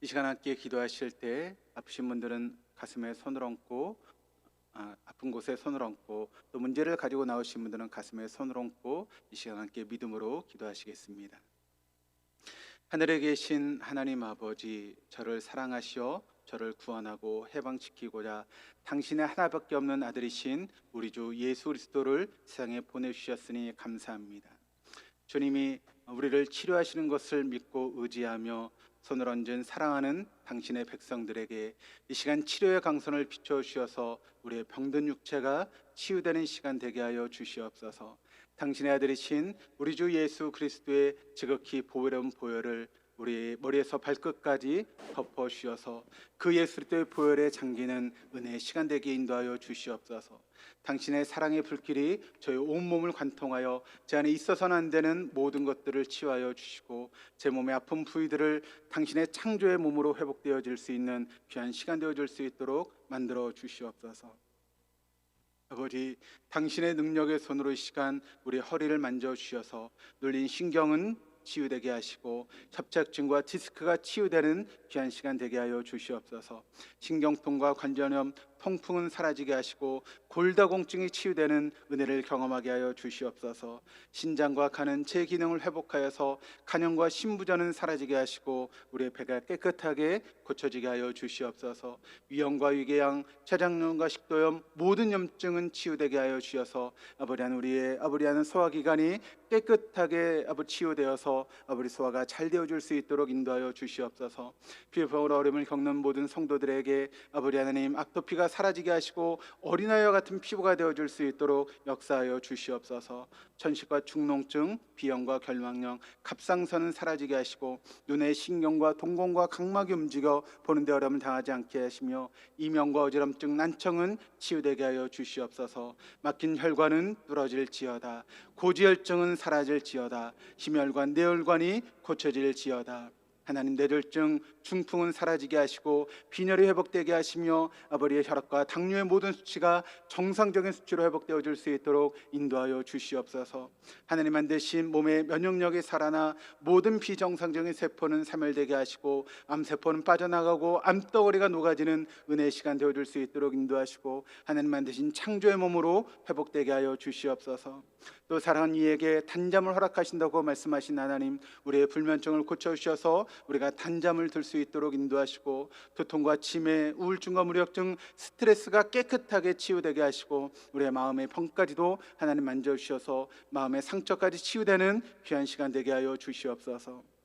이 시간 함께 기도하실 때 아프신 분들은 가슴에 손을 얹고 아, 아픈 곳에 손을 얹고 또 문제를 가지고 나오신 분들은 가슴에 손을 얹고 이 시간 함께 믿음으로 기도하시겠습니다. 하늘에 계신 하나님 아버지 저를 사랑하시어 저를 구원하고 해방시키고자 당신의 하나밖에 없는 아들이신 우리 주 예수 그리스도를 세상에 보내주셨으니 감사합니다. 주님이 우리를 치료하시는 것을 믿고 의지하며 손을 얹은 사랑하는 당신의 백성들에게 이 시간 치료의 강선을 비춰 주셔서 우리의 병든 육체가 치유되는 시간 되게 하여 주시옵소서. 당신의 아들이신 우리 주 예수 그리스도의 지극히 보혈한 보혈을 우리 머리에서 발끝까지 덮어 주셔서 그 예수 그리스도의 보혈에 잠기는 은혜의 시간 되게 인도하여 주시옵소서. 당신의 사랑의 불길이 저희 온 몸을 관통하여 제 안에 있어서는 안 되는 모든 것들을 치유하여 주시고 제 몸의 아픈 부위들을 당신의 창조의 몸으로 회복되어질 수 있는 귀한 시간 되어질 수 있도록 만들어 주시옵소서. 아버지, 당신의 능력의 손으로 이 시간 우리 허리를 만져 주셔서 눌린 신경은 치유되게 하시고 협착증과 디스크가 치유되는 귀한 시간 되게 하여 주시옵소서. 신경통과 관절염, 통풍은 사라지게 하시고 골다공증이 치유되는 은혜를 경험하게 하여 주시옵소서. 신장과 간은 제 기능을 회복하여서 간염과 신부전은 사라지게 하시고 우리의 배가 깨끗하게 고쳐지게 하여 주시옵소서. 위염과 위궤양, 췌장염과 식도염 모든 염증은 치유되게 하여 주셔서 아버리한 우리의 아버리하는 소화 기관이 깨끗하게 아버지 치유되어서 아버리 소화가 잘 되어질 수 있도록 인도하여 주시옵소서. 피부병으로 어려움을 겪는 모든 성도들에게 아버리 하나님 악토피가 사라지게 하시고 어린아이와 같은 피부가 되어 줄 수 있도록 역사하여 주시옵소서. 천식과 축농증, 비염과 결막염, 갑상선은 사라지게 하시고 눈의 신경과 동공과 각막이 움직여 보는데 어려움을 당하지 않게 하시며 이명과 어지럼증, 난청은 치유되게 하여 주시옵소서. 막힌 혈관은 뚫어질지어다. 고지혈증은 사라질지어다. 심혈관, 뇌혈관이 고쳐질지어다. 하나님 뇌졸중 중풍은 사라지게 하시고 빈혈이 회복되게 하시며 아버지의 혈압과 당뇨의 모든 수치가 정상적인 수치로 회복되어 줄 수 있도록 인도하여 주시옵소서. 하나님 만드신 몸의 면역력이 살아나 모든 비정상적인 세포는 사멸되게 하시고 암세포는 빠져나가고 암덩어리가 녹아지는 은혜의 시간 되어 줄 수 있도록 인도하시고 하나님 만드신 창조의 몸으로 회복되게 하여 주시옵소서. 또 사랑하는 이에게 단잠을 허락하신다고 말씀하신 하나님 우리의 불면증을 고쳐 주셔서 우리가 단잠을 들 수 있도록 인도하시고 두통과 치매, 우울증과 무력증, 스트레스가 깨끗하게 치유되게 하시고 우리의 마음의 병까지도 하나님 만져 주셔서 마음의 상처까지 치유되는 귀한 시간 되게 하여 주시옵소서.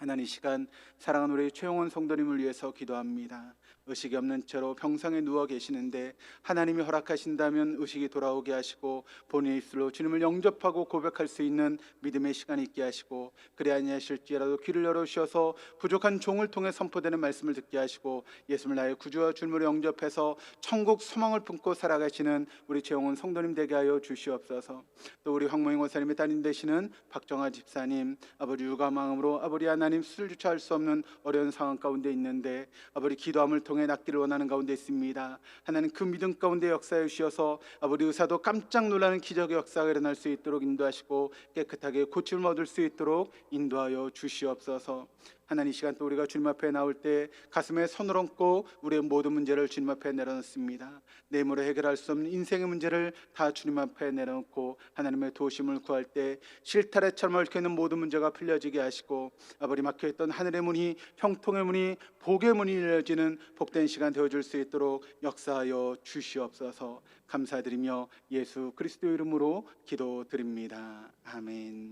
하나님 이 시간 사랑하는 우리 최용원 성도님을 위해서 기도합니다. 의식이 없는 채로 병상에 누워 계시는데 하나님이 허락하신다면 의식이 돌아오게 하시고 본인의 입술로 주님을 영접하고 고백할 수 있는 믿음의 시간이 있게 하시고 그리 아니하실지라도 귀를 열어 주셔서 부족한 종을 통해 선포되는 말씀을 듣게 하시고 예수를 나의 구주와 주님으로 영접해서 천국 소망을 품고 살아가시는 우리 최용원 성도님 되게 하여 주시옵소서. 또 우리 황모잉 원사님의 따님 되시는 박정아 집사님 아버지 육아망으로 아버지 하나님 수술조차 할 수 없는 어려운 상황 가운데 있는데 아버지 기도함을 통해 낫기를 원하는 가운데 있습니다. 하나님 그 믿음 가운데 역사해 주셔서 아버지 의사도 깜짝 놀라는 기적의 역사가 일어날 수 있도록 인도하시고 깨끗하게 고침을 얻을 수 있도록 인도하여 주시옵소서. 하나님 이 시간 또 우리가 주님 앞에 나올 때 가슴에 손을 얹고 우리의 모든 문제를 주님 앞에 내려놓습니다. 내 힘으로 해결할 수 없는 인생의 문제를 다 주님 앞에 내려놓고 하나님의 도심을 구할 때 실타래처럼 얽혀있는 모든 문제가 풀려지게 하시고 아버지 막혀있던 하늘의 문이 형통의 문이 복의 문이 열려지는 복된 시간 되어줄 수 있도록 역사하여 주시옵소서 감사드리며 예수 그리스도 이름으로 기도드립니다. 아멘.